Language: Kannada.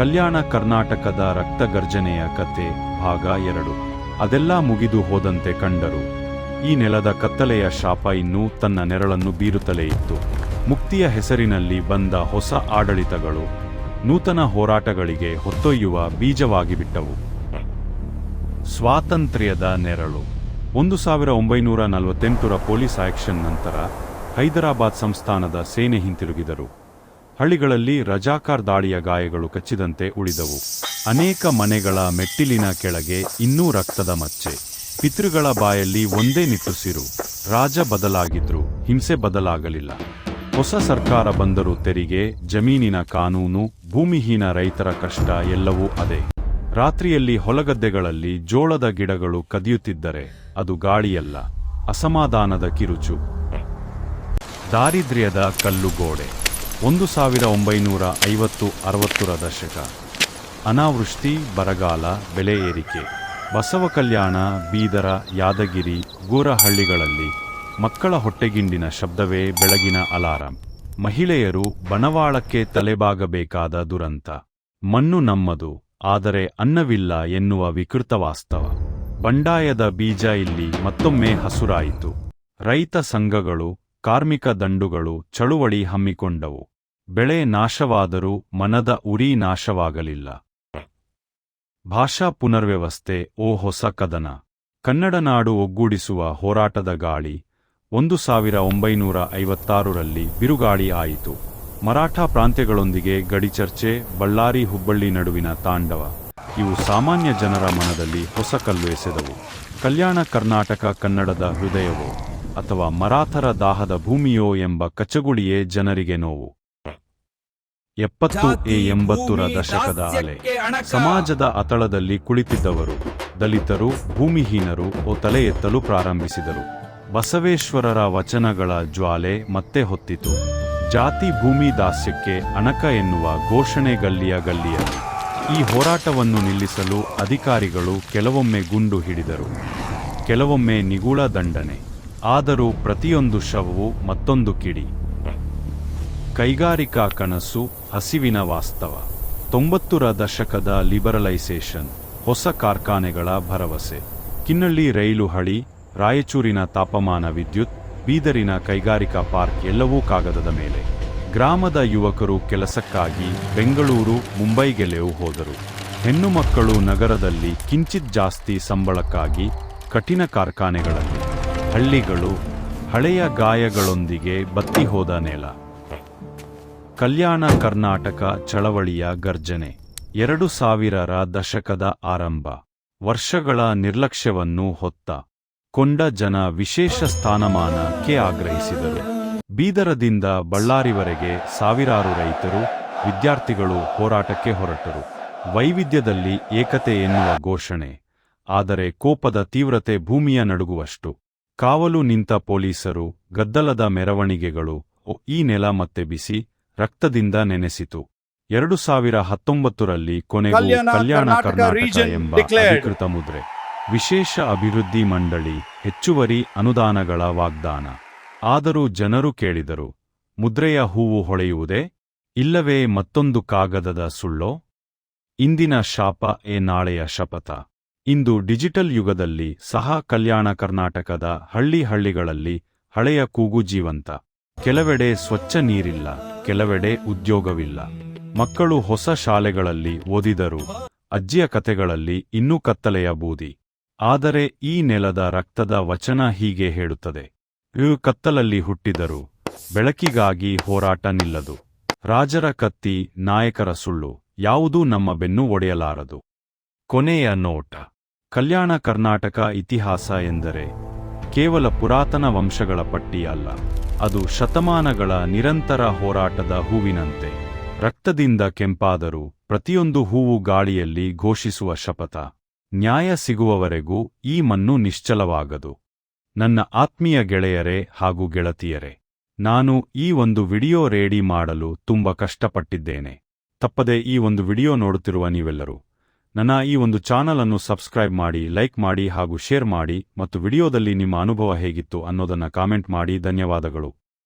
ಕಲ್ಯಾಣ ಕರ್ನಾಟಕದ ರಕ್ತಗರ್ಜನೆಯ ಕತೆ ಭಾಗ ಎರಡು. ಅದೆಲ್ಲ ಮುಗಿದು ಹೋದಂತೆ ಕಂಡರು. ಈ ನೆಲದ ಕತ್ತಲೆಯ ಶಾಪ ಇನ್ನೂ ತನ್ನ ನೆರಳನ್ನು ಬೀರುತ್ತಲೇ ಇತ್ತು. ಮುಕ್ತಿಯ ಹೆಸರಿನಲ್ಲಿ ಬಂದ ಹೊಸ ಆಡಳಿತಗಳು ನೂತನ ಹೋರಾಟಗಳಿಗೆ ಹೊತ್ತೊಯ್ಯುವ ಬೀಜವಾಗಿಬಿಟ್ಟವು. ಸ್ವಾತಂತ್ರ್ಯದ ನೆರಳು. ಒಂದು ಸಾವಿರ ಒಂಬೈನೂರ ನಲವತ್ತೆಂಟರ ಪೊಲೀಸ್ ಆಕ್ಷನ್ ನಂತರ ಹೈದರಾಬಾದ್ ಸಂಸ್ಥಾನದ ಸೇನೆ ಹಿಂತಿರುಗಿದರು. ಹಳ್ಳಿಗಳಲ್ಲಿ ರಜಾಕಾರ್ ದಾಳಿಯ ಗಾಯಗಳು ಕಚ್ಚಿದಂತೆ ಉಳಿದವು. ಅನೇಕ ಮನೆಗಳ ಮೆಟ್ಟಿಲಿನ ಕೆಳಗೆ ಇನ್ನೂ ರಕ್ತದ ಮಚ್ಚೆ. ಪಿತೃಗಳ ಬಾಯಲ್ಲಿ ಒಂದೇ ನಿಟ್ಟುಸಿರು ರಾಜ ಬದಲಾಗಿದ್ರು, ಹಿಂಸೆ ಬದಲಾಗಲಿಲ್ಲ. ಹೊಸ ಸರ್ಕಾರ ಬಂದರೂ ತೆರಿಗೆ, ಜಮೀನಿನ ಕಾನೂನು, ಭೂಮಿಹೀನ ರೈತರ ಕಷ್ಟ ಎಲ್ಲವೂ ಅದೇ. ರಾತ್ರಿಯಲ್ಲಿ ಹೊಲಗದ್ದೆಗಳಲ್ಲಿ ಜೋಳದ ಗಿಡಗಳು ಕದಿಯುತ್ತಿದ್ದರೆ ಅದು ಗಾಳಿಯಲ್ಲ, ಅಸಮಾಧಾನದ ಕಿರುಚು. ದಾರಿದ್ರ್ಯದ ಕಲ್ಲುಗೋಡೆ. ಒಂದು ಸಾವಿರ ಒಂಬೈನೂರ ಐವತ್ತು ಅರವತ್ತರ ದಶಕ. ಅನಾವೃಷ್ಟಿ, ಬರಗಾಲ, ಬೆಲೆ ಏರಿಕೆ. ಬಸವ ಕಲ್ಯಾಣ, ಬೀದರ, ಯಾದಗಿರಿ, ಗೂರಹಳ್ಳಿಗಳಲ್ಲಿ ಮಕ್ಕಳ ಹೊಟ್ಟೆಗಿಂಡಿನ ಶಬ್ದವೇ ಬೆಳಗಿನ ಅಲಾರಂ. ಮಹಿಳೆಯರು ಬಣವಾಳಕ್ಕೆ ತಲೆಬಾಗಬೇಕಾದ ದುರಂತ. ಮಣ್ಣು ನಮ್ಮದು, ಆದರೆ ಅನ್ನವಿಲ್ಲ ಎನ್ನುವ ವಿಕೃತ ವಾಸ್ತವ. ಬಂಡಾಯದ ಬೀಜ ಇಲ್ಲಿ ಮತ್ತೊಮ್ಮೆ ಹಸುರಾಯಿತು. ರೈತ ಸಂಘಗಳು, ಕಾರ್ಮಿಕ ದಂಡುಗಳು ಚಳುವಳಿ ಹಮ್ಮಿಕೊಂಡವು. ಬೆಳೆ ನಾಶವಾದರೂ ಮನದ ಉರಿ ನಾಶವಾಗಲಿಲ್ಲ. ಭಾಷಾ ಪುನರ್ವ್ಯವಸ್ಥೆ, ಓ ಹೊಸ ಕದನ. ಕನ್ನಡ ನಾಡು ಒಗ್ಗೂಡಿಸುವ ಹೋರಾಟದ ಗಾಳಿ, ಒಂದು ಸಾವಿರ ಒಂಬೈನೂರ ಐವತ್ತಾರರಲ್ಲಿ ಬಿರುಗಾಳಿ ಆಯಿತು. ಮರಾಠ ಪ್ರಾಂತ್ಯಗಳೊಂದಿಗೆ ಗಡಿ ಚರ್ಚೆ ಬಳ್ಳಾರಿ ಹುಬ್ಬಳ್ಳಿ ನಡುವಿನ ತಾಂಡವ. ಇವು ಸಾಮಾನ್ಯ ಜನರ ಮನದಲ್ಲಿ ಹೊಸ ಕಲ್ಲು ಎಸೆದವು. ಕಲ್ಯಾಣ ಕರ್ನಾಟಕ ಕನ್ನಡದ ಹೃದಯವೋ, ಅಥವಾ ಮರಾಠರ ದಾಹದ ಭೂಮಿಯೋ ಎಂಬ ಕಚಗುಳಿಯೇ ಜನರಿಗೆ ನೋವು. ಎಪ್ಪತ್ತು ಎ ಎಂಬತ್ತರ ದಶಕದ ಅಲೆ. ಸಮಾಜದ ಅತಳದಲ್ಲಿ ಕುಳಿತಿದ್ದವರು ದಲಿತರು ಭೂಮಿಹೀನರು ಓ ತಲೆ ಎತ್ತಲು ಪ್ರಾರಂಭಿಸಿದರು. ಬಸವೇಶ್ವರರ ವಚನಗಳ ಜ್ವಾಲೆ ಮತ್ತೆ ಹೊತ್ತಿತು. ಜಾತಿ ಭೂಮಿ ದಾಸ್ಯಕ್ಕೆ ಅಣಕ ಎನ್ನುವ ಘೋಷಣೆ ಗಲ್ಲಿಯ ಗಲ್ಲಿಯಲ್ಲಿ. ಈ ಹೋರಾಟವನ್ನು ನಿಲ್ಲಿಸಲು ಅಧಿಕಾರಿಗಳು ಕೆಲವೊಮ್ಮೆ ಗುಂಡು ಹಿಡಿದರು. ಕೆಲವೊಮ್ಮೆ ನಿಗೂಢ ದಂಡನೆ. ಆದರೂ ಪ್ರತಿಯೊಂದು ಶವವು ಮತ್ತೊಂದು ಕಿಡಿ. ಕೈಗಾರಿಕಾ ಕನಸು ಹಸಿವಿನ ವಾಸ್ತವ. ತೊಂಬತ್ತರ ದಶಕದ ಲಿಬರಲೈಸೇಷನ್, ಹೊಸ ಕಾರ್ಖಾನೆಗಳ ಭರವಸೆ. ಕಿನ್ನಳ್ಳಿ ರೈಲು ಹಳಿ, ರಾಯಚೂರಿನ ತಾಪಮಾನ ವಿದ್ಯುತ್, ಬೀದರಿನ ಕೈಗಾರಿಕಾ ಪಾರ್ಕ್ ಎಲ್ಲವೂ ಕಾಗದದ ಮೇಲೆ. ಗ್ರಾಮದ ಯುವಕರು ಕೆಲಸಕ್ಕಾಗಿ ಬೆಂಗಳೂರು ಮುಂಬೈಗೆಲೆವು ಹೋದರು. ಹೆಣ್ಣು ಮಕ್ಕಳು ನಗರದಲ್ಲಿ ಕಿಂಚಿತ್ ಜಾಸ್ತಿ ಸಂಬಳಕ್ಕಾಗಿ ಕಠಿಣ ಕಾರ್ಖಾನೆಗಳಲ್ಲಿ ಹಳ್ಳಿಗಳು ಹಳೆಯ ಗಾಯಗಳೊಂದಿಗೆ ಬತ್ತಿ ಹೋದ ನೆಲ. ಕಲ್ಯಾಣ ಕರ್ನಾಟಕ ಚಳವಳಿಯ ಗರ್ಜನೆ. ಎರಡು ಸಾವಿರರ ದಶಕದ ಆರಂಭ. ವರ್ಷಗಳ ನಿರ್ಲಕ್ಷ್ಯವನ್ನು ಹೊತ್ತ. ಕೊಂಡ ಜನ ವಿಶೇಷ ಸ್ಥಾನಮಾನಕ್ಕೆ ಆಗ್ರಹಿಸಿದರು. ಬೀದರದಿಂದ ಬಳ್ಳಾರಿವರೆಗೆ ಸಾವಿರಾರು ರೈತರು, ವಿದ್ಯಾರ್ಥಿಗಳು ಹೋರಾಟಕ್ಕೆ ಹೊರಟರು. ವೈವಿಧ್ಯದಲ್ಲಿ ಏಕತೆ ಎನ್ನುವ ಘೋಷಣೆ. ಆದರೆ ಕೋಪದ ತೀವ್ರತೆ ಭೂಮಿಯ ನಡುಗುವಷ್ಟು. ಕಾವಲು ನಿಂತ ಪೊಲೀಸರು, ಗದ್ದಲದ ಮೆರವಣಿಗೆಗಳು, ಈ ನೆಲ ಮತ್ತೆ ಬಿಸಿ ರಕ್ತದಿಂದ ನೆನೆಸಿತು. ಎರಡು ಸಾವಿರ ಹತ್ತೊಂಬತ್ತರಲ್ಲಿ ಕೊನೆಗೂ ಕಲ್ಯಾಣ ಕರ್ನಾಟಕ ಎಂಬ ಅಧಿಕೃತ ಮುದ್ರೆ. ವಿಶೇಷ ಅಭಿವೃದ್ಧಿ ಮಂಡಳಿ ಹೆಚ್ಚುವರಿ ಅನುದಾನಗಳ ವಾಗ್ದಾನ. ಆದರೂ ಜನರು ಕೇಳಿದರು ಮುದ್ರೆಯ ಹೂವು ಹೊಳೆಯುವುದೇ? ಇಲ್ಲವೇ ಮತ್ತೊಂದು ಕಾಗದದ ಸುಳ್ಳೋ? ಇಂದಿನ ಶಾಪ ಎ ನಾಳೆಯ ಶಪಥ. ಇಂದು ಡಿಜಿಟಲ್ ಯುಗದಲ್ಲಿ ಸಹ ಕಲ್ಯಾಣ ಕರ್ನಾಟಕದ ಹಳ್ಳಿ ಹಳ್ಳಿಗಳಲ್ಲಿ ಹಳೆಯ ಕೂಗು ಜೀವಂತ. ಕೆಲವೆಡೆ ಸ್ವಚ್ಛ ನೀರಿಲ್ಲ, ಕೆಲವೆಡೆ ಉದ್ಯೋಗವಿಲ್ಲ. ಮಕ್ಕಳು ಹೊಸ ಶಾಲೆಗಳಲ್ಲಿ ಓದಿದರು ಅಜ್ಜಿಯ ಕತೆಗಳಲ್ಲಿ ಇನ್ನೂ ಕತ್ತಲೆಯ ಬೂದಿ. ಆದರೆ ಈ ನೆಲದ ರಕ್ತದ ವಚನ ಹೀಗೆ ಹೇಳುತ್ತದೆ. ಇವು ಕತ್ತಲಲ್ಲಿ ಹುಟ್ಟಿದರು ಬೆಳಕಿಗಾಗಿ ಹೋರಾಟ ನಿಲ್ಲದು. ರಾಜರ ಕತ್ತಿ ನಾಯಕರ ಸುಳ್ಳು ಯಾವುದೂ ನಮ್ಮ ಬೆನ್ನು ಒಡೆಯಲಾರದು. ಕೊನೆಯ ನೋಟ. ಕಲ್ಯಾಣ ಕರ್ನಾಟಕ ಇತಿಹಾಸ ಎಂದರೆ ಕೇವಲ ಪುರಾತನ ವಂಶಗಳ ಪಟ್ಟಿ ಅಲ್ಲ ಅದು ಶತಮಾನಗಳ ನಿರಂತರ ಹೋರಾಟದ ಹೂವಿನಂತೆ. ರಕ್ತದಿಂದ ಕೆಂಪಾದರೂ ಪ್ರತಿಯೊಂದು ಹೂವು ಗಾಳಿಯಲ್ಲಿ ಘೋಷಿಸುವ ಶಪಥ. ನ್ಯಾಯ ಸಿಗುವವರೆಗೂ ಈ ಮಣ್ಣು ನಿಶ್ಚಲವಾಗದು. ನನ್ನ ಆತ್ಮೀಯ ಗೆಳೆಯರೇ ಹಾಗೂ ಗೆಳತಿಯರೇ, ನಾನು ಈ ಒಂದು ವಿಡಿಯೋ ರೇಡಿ ಮಾಡಲು ತುಂಬ ಕಷ್ಟಪಟ್ಟಿದ್ದೇನೆ. ತಪ್ಪದೆ ಈ ಒಂದು ವಿಡಿಯೋ ನೋಡುತ್ತಿರುವ ನೀವೆಲ್ಲರೂ ನನ್ನ ಈ ಒಂದು ಚಾನಲ್ ಅನ್ನು ಸಬ್ಸ್ಕ್ರೈಬ್ ಮಾಡಿ, ಲೈಕ್ ಮಾಡಿ ಹಾಗೂ ಶೇರ್ ಮಾಡಿ ಮತ್ತು ವಿಡಿಯೋದಲ್ಲಿ ನಿಮ್ಮ ಅನುಭವ ಹೇಗಿತ್ತು ಅನ್ನೋದನ್ನ ಕಾಮೆಂಟ್ ಮಾಡಿ. ಧನ್ಯವಾದಗಳು.